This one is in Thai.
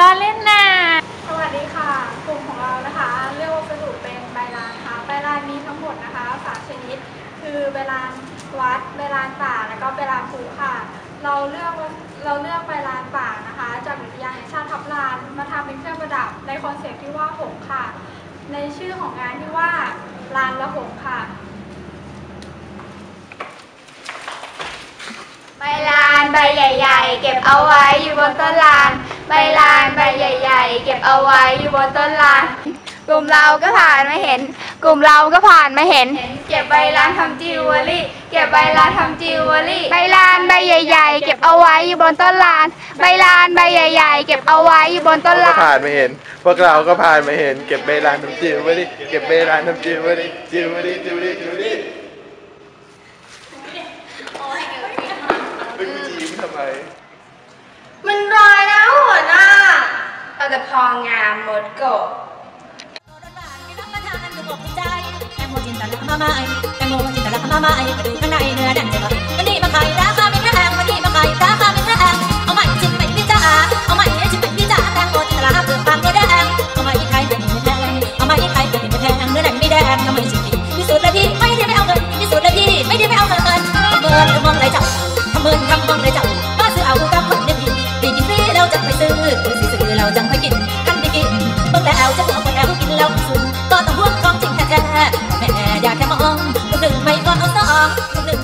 ล้อเล่นน่ะสวัสดีค่ะ กลุ่มของเรานะคะเรียกว่าสรุปเป็นใบลานค่ะใบลานมีทั้งหมดนะคะสามชนิด คือใบลานวัดใบลานป่าแล้วก็ใบลานภูค่ะ เราเลือกเราเลือกใบลานป่านะคะ จากอุทยานแห่งชาติทับลานมาทำเป็นเครื่องประดับในคอนเซ็ปต์ที่ว่าหงส์ค่ะ ในชื่อของงานที่ว่าลานละหงส์ค่ะใบลานใบใหญ่ ๆ เก็บเอาไว้อยู่บนต้นลาน ใบลานใบใหญ่ ๆ เก็บเอาไว้อยู่บนต้นลาน กลุ่มเราก็ผ่านมาเห็น กลุ่มเราก็ผ่านมาเห็น เก็บใบลานทำจิวเวลรี่ เก็บใบลานทำจิวเวลรี่ ใบลานใบใหญ่ ๆ เก็บเอาไว้อยู่บนต้นลาน ใบลานใบใหญ่ ๆ เก็บเอาไว้อยู่บนต้นก็ลาน ผ่านมาเห็น พวกเราก็ผ่านมาเห็น เก็บเบลานน้ำจิ๋วไว้ดิ เก็บเบลานน้ำจิ๋วไว้ดิจิ๋วไว้ดิจิ๋วดิจิ๋วดิเป็นกูยิ้มทำไม มันรอยนะหัวหน้า เราจะพองามหมดกบแตงโมจินตลามาใหม่แตงโมจินตลามาใหม่มาดูข้างในเนื้อแดงจะบอกวันนี้มาข บ้างแล้วจะบอกว่แล้วกินแล้วสุดก็ต้องห่วงของจริงแท้แม่อย่าแค่มองหนึ่งไม่ก็เอาสองหนึ่ง